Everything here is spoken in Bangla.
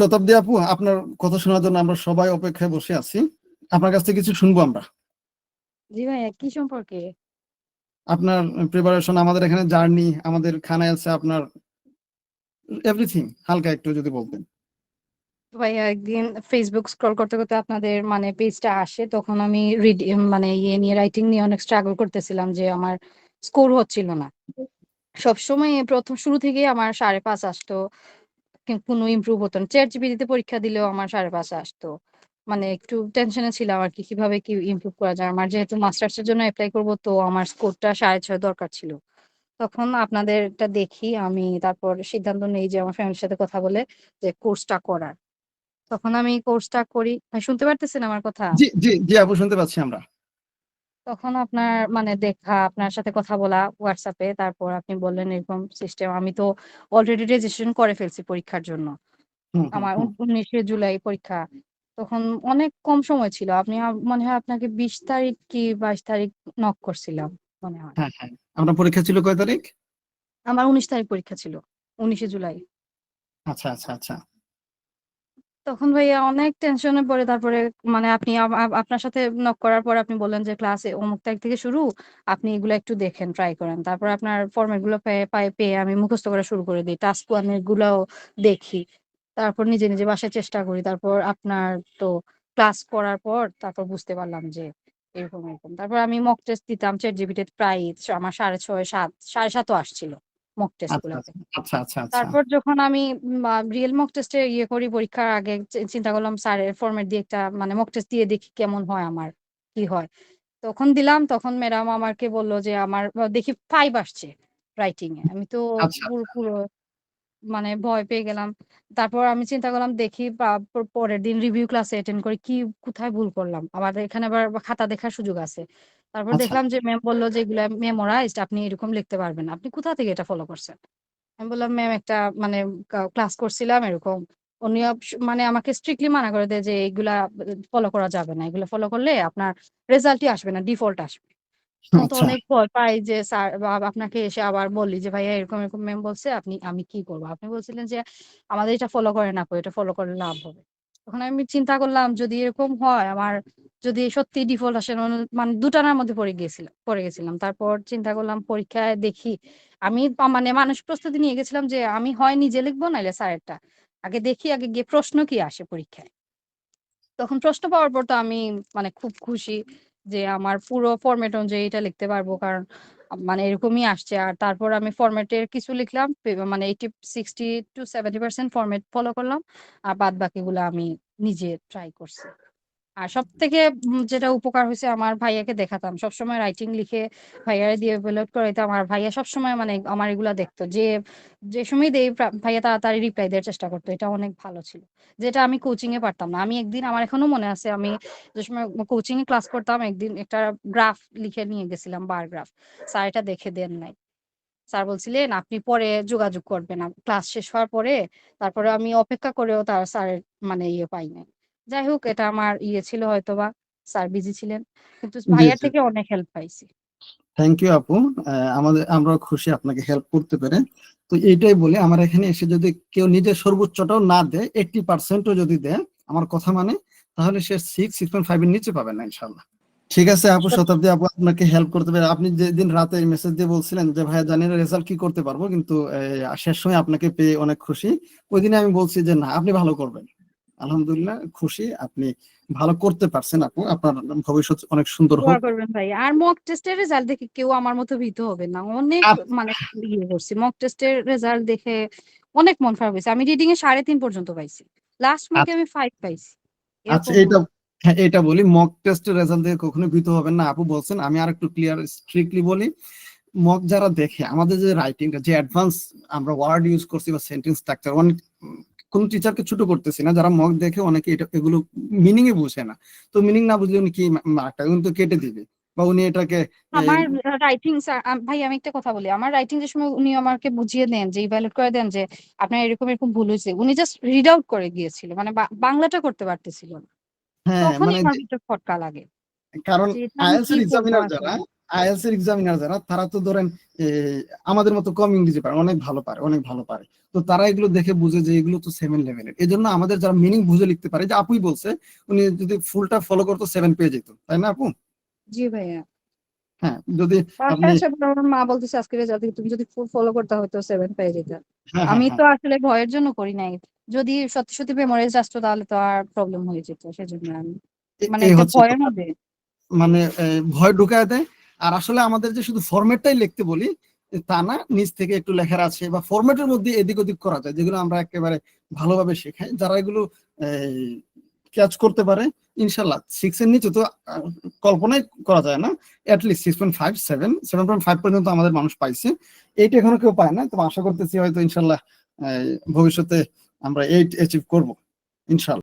শতাব্দী আপু আপনার কথা শোনার জন্য আমরা সবাই অপেক্ষায় বসে আছি। আপনার কাছ থেকে কিছু শুনব আমরা। জি ভাইয়া কি সম্পর্কে? আপনার প্রিপারেশন আমাদের এখানে জার্নি আমাদের খানা আছে আপনার এভরিথিং হালকা একটু যদি বলতেন। ভাইয়া একদিন ফেসবুক স্ক্রল করতে করতে আপনাদের মানে পেজটা আসে তখন আমি রিড মানে ইয়ে নিয়ে রাইটিং নিয়ে অনেক স্ট্রাগল করতেছিলাম যে আমার স্কোর হচ্ছিল না। সবসময় প্রথম শুরু থেকেই আমার সাড়ে পাঁচ আসতো। কোনো ইমপ্রুভ হতো না। চ্যাট জিপিটিতে পরীক্ষা দিলেও আমার সাড়ে পাঁচ আসতো। মানে একটু টেনশনে ছিলাম আর কি, কীভাবে কি ইমপ্রুভ করা যায়? আমার যেহেতু মাস্টার্স এর জন্য অ্যাপ্লাই করব, তো আমার স্কোরটা সাড়ে ছয় দরকার ছিল। তখন আপনাদেরটা দেখি, আমি তারপর সিদ্ধান্ত নেই যে আমার ফ্যামিলির সাথে কথা বলে যে কোর্সটা করার। তখন আমি কোর্সটা করি। শুনতে পারতেছেন আমার কথা? জি জি জি আপু, শুনতে পাচ্ছি আমরা। তখন আপনার মানে দেখা আপনার সাথে কথা বলা হোয়াটসঅ্যাপে তারপর আপনি বললেন এরকম সিস্টেম আমি তো অলরেডি রেজিস্ট্রেশন করে ফেলছি পরীক্ষার জন্য। হুম, হুম, আমার হুম। উনিশে জুলাই পরীক্ষা তখন অনেক কম সময় ছিল। আপনি আ- মনে হয় আপনাকে বিশ তারিখ কি বাইশ তারিখ নক করছিলাম মনে হয়। হ্যাঁ হ্যাঁ। আপনার পরীক্ষা ছিল কয় তারিখ? আমার উনিশ তারিখ পরীক্ষা ছিল উনিশে জুলাই। আচ্ছা আচ্ছা আচ্ছা। তখন ভাইয়া অনেক টেনশনে পড়ে। তারপরে মানে আপনি আপনার সাথে নক করার পর আপনি বললেন যে, ক্লাসে অমুক তারিখ থেকে শুরু, আপনি এগুলো একটু দেখেন ট্রাই করেন। তারপর আপনার ফরম্যাটগুলো পায়ে পেয়ে আমি মুখস্থ করা শুরু করে দিই টাস্ক আমি গুলাও দেখি। তারপর নিজে নিজে বাসায় চেষ্টা করি। তারপর আপনার তো ক্লাস করার পর তারপর বুঝতে পারলাম যে, এরকম এরকম। তারপর আমি মক টেস্ট দিতাম চ্যাট জিপিটি প্রায় আমার সাড়ে ছয়, সাত, সাড়ে সাতও আসছিল। মক টেস্ট আচ্ছা আচ্ছা আচ্ছা আচ্ছা। তারপর যখন আমি রিয়েল মক টেস্টে ইয়ে করি পরীক্ষার আগে চিন্তা করলাম স্যারের ফরম্যাট দিয়ে একটা মানে মক টেস্ট দিয়ে দেখি কেমন হয় আমার কি হয়? তখন দিলাম তখন ম্যাডাম আমাকে বলল যে আমার দেখি ফাইভ আসছে রাইটিং এ। আমি তো পুরো পুরো মানে ভয় পেয়ে গেলাম। তারপর আমি চিন্তা করলাম দেখি পরের দিন রিভিউ ক্লাসে অ্যাটেন্ড করি কি কোথায় ভুল করলাম? আমাদের এখানে আবার খাতা দেখার সুযোগ আছে। তারপর আচ্ছা। দেখলাম যে ম্যাম বলল যে এগুলা মেমোরাইজড আপনি এরকম লিখতে পারবেন আপনি কোথা থেকে এটা ফলো করছেন? আমি বললাম ম্যাম একটা মানে ক্লাস করছিলাম এরকম। উনি মানে আমাকে স্ট্রিক্টলি মানা করে দেয় যে এগুলা ফলো করা যাবে না। এগুলো ফলো করলে আপনার রেজাল্টই আসবে না ডিফল্ট আসবে। তো আচ্ছা। অনেক ভয় পাই যে স্যার বা আপনাকে এসে আবার বললি যে ভাইয়া এরকম এরকম। ম্যাম বলছে আপনি আমি কি করব? আপনি বলছিলেন যে আমাদের এটা ফলো করে না এটা ফলো করলে লাভ হবে। তখন আমি চিন্তা করলাম যদি এরকম হয় আমার যদি সত্যি ডিফল্ট আসে মানে মানে দুটানার মধ্যে পড়ে গিয়েছিলাম পড়ে গেছিলাম। তারপর চিন্তা করলাম পরীক্ষায় দেখি, আমি মানে মানুষ প্রস্তুতি নিয়ে গেছিলাম যে আমি হয় নিজে লিখব নাইলে স্যারেরটা। আগে দেখি, আগে গিয়ে প্রশ্ন কি আসে পরীক্ষায়। তখন প্রশ্ন পাওয়ার পর তো আমি মানে খুব খুশি যে আমার পুরো ফরম্যাট অনুযায়ী এটা লিখতে পারব, কারণ মানে এরকমই আসছে। আর তারপর আমি ফরম্যাটের কিছু লিখলাম মানে eighty sixty two seventy percent format follow করলাম, আর বাদ বাকিগুলো আমি নিজে ট্রাই করছি। আর সব থেকে যেটা উপকার হয়েছে আমার ভাইয়াকে দেখাতাম। সবসময় রাইটিং লিখে ভাইয়ারে দিয়ে আপলোড করাইতাম। আর ভাইয়া সবসময় মানে আমার এগুলা দেখতো। যে যে সময় দেই ভাইয়া তাড়াতাড়ি রিপ্লাই দেওয়ার চেষ্টা করতো। এটা অনেক ভালো ছিল। যেটা আমি কোচিং এ পারতাম না। আমি একদিন, আমার এখনও মনে আছে, আমি যে সময় কোচিং এ ক্লাস করতাম, একদিন একটা গ্রাফ লিখে নিয়ে গেছিলাম বার গ্রাফ স্যার এটা দেখে দেন নাই। স্যার বলছিলেন, আপনি পরে যোগাযোগ করবেন। ক্লাস শেষ হওয়ার পরে, তারপরে আমি অপেক্ষা করেও তার স্যারের মানে ইয়ে পাই নাই। যাই হোক এটা আমার ইয়ে ছিল হয়তোবা স্যার বিজি ছিলেন। কিন্তু জি ভাইয়ার থেকে অনেক হেল্প পাইছি। থ্যাংক ইউ আপু। আমাদের আমরা খুশি আপনাকে হেল্প করতে পেরে। তো এইটাই বলি আমার এখানে এসে যদি কেউ নিজের সর্বোচ্চটাও না দেয় এইটটি পার্সেন্টও যদি দেয় আমার কথা মানে তাহলে সে সিক্স সিক্স পয়েন্ট ফাইভ এর নিচে পাবে না ইনশাল্লাহ ঠিক আছে আপু শতাব্দী আপু আপনাকে হেল্প করতে পারে। আপনি যেদিন রাতে মেসেজ দিয়ে বলছিলেন যে ভাইয়া জানি না রেজাল্ট কি করতে পারব কিন্তু শেষ সময় আপনাকে পেয়ে অনেক খুশি। ওই দিনে আমি বলছি যে না আপনি ভালো করবেন। আলহামদুলিল্লাহ খুশি। আপনি ভালো করতে পারছেন আপু। আপনার ভবিষ্যৎ অনেক সুন্দর হোক। করবেন ভাই। আর মক টেস্টের রেজাল্ট দেখে কেউ আমার মতো ভীত হবে না। অনেক আচ্ছা। মানে ইয়ে করছি। মক টেস্টের রেজাল্ট দেখে অনেক মন খারাপ হয়েছে। আমি রিডিং এ সাড়ে তিন পর্যন্ত পাইছি। লাস্ট মকে আমি ফাইভ পাইছি। আচ্ছা এটা হ্যাঁ এটা বলি। মক টেস্টের রেজাল্ট দেখে কখনো ভীত হবেন না। আপু বলছেন আমি আর একটু ক্লিয়ার স্ট্রিক্টলি বলি মক যারা দেখে আমাদের যে রাইটিংটা যে অ্যাডভান্স আমরা ওয়ার্ড ইউজ করছি বা সেন্টেন্স স্ট্রাকচার অনেক কোন টিচারকে ছোট করতেছি না যারা মক দেখে অনেকে এটা এগুলো মিনিং এ বুঝে না। তো মিনিং না বুঝলে উনি কি মার্কটা উনি তো কেটে দিবে বা উনি এটাকে আমার রাইটিং ভাই আমি একটা কথা বলি। আমার রাইটিং যে সময় উনি আমাকে বুঝিয়ে দেন যে ইভ্যালুয়েট করে দেন যে আপনার এরকম এরকম ভুল হয়েছে উনি জাস্ট রিড আউট করে গিয়েছিল। মানে বাংলাটা করতে পারতেছিল না। হ্যাঁ মানে ভিতরে লাগে। কারণ আইএলস এক্সামিনার যারা আইএলস এর এক্সামিনার যারা তারা তো ধরেন আমাদের মতো কম ইংরেজি পারে অনেক ভালো পারে অনেক ভালো পারে। তো তারা এগুলো দেখে বুঝে যে এগুলো তো সেভেন লেভেলের এই জন্য আমাদের যারা মিনিং বুঝে লিখতে পারে যে আপুই বলছে উনি যদি ফুলটা ফলো করতো সেভেন পেয়ে যেত। তাই না আপু? জি ভাইয়া। হ্যাঁ যদি মা বলতেছে আজকে রেজাল্ট তুমি যদি ফুল ফলো করতে হয়তো সেভেন পেয়ে যেতে। হ্যাঁ, আমি হ্যাঁ, তো আসলে ভয়ের জন্য করি নাই। যদি সত্যি সত্যি মেমোরাইজ আসতো তাহলে তো আর প্রবলেম হয়ে যেত সেজন্য আমি হ্যাঁ। মানে ভয়ের মধ্যে। মানে ভয় ঢুকায় দেয় আর আসলে আমাদের যে শুধু ফরম্যাটটাই লিখতে বলি, তা না, নিচ থেকে একটু লেখার আছে বা ফরম্যাটের মধ্যে এদিক ওদিক করা যায়, যেগুলো আমরা একেবারে ভালোভাবে শেখাই, যারা এগুলো ক্যাচ করতে পারে, ইনশাল্লাহ। সিক্স এর নিচে তো কল্পনাই করা যায় না। At least six point five seven seven point five পর্যন্ত আমাদের মানুষ পাইছে। এইটা এখনও কেউ পায় না, তো আশা করতেছি হয়তো ইনশাল্লাহ ভবিষ্যতে আমরা এইট অ্যাচিভ করব, ইনশাল্লাহ।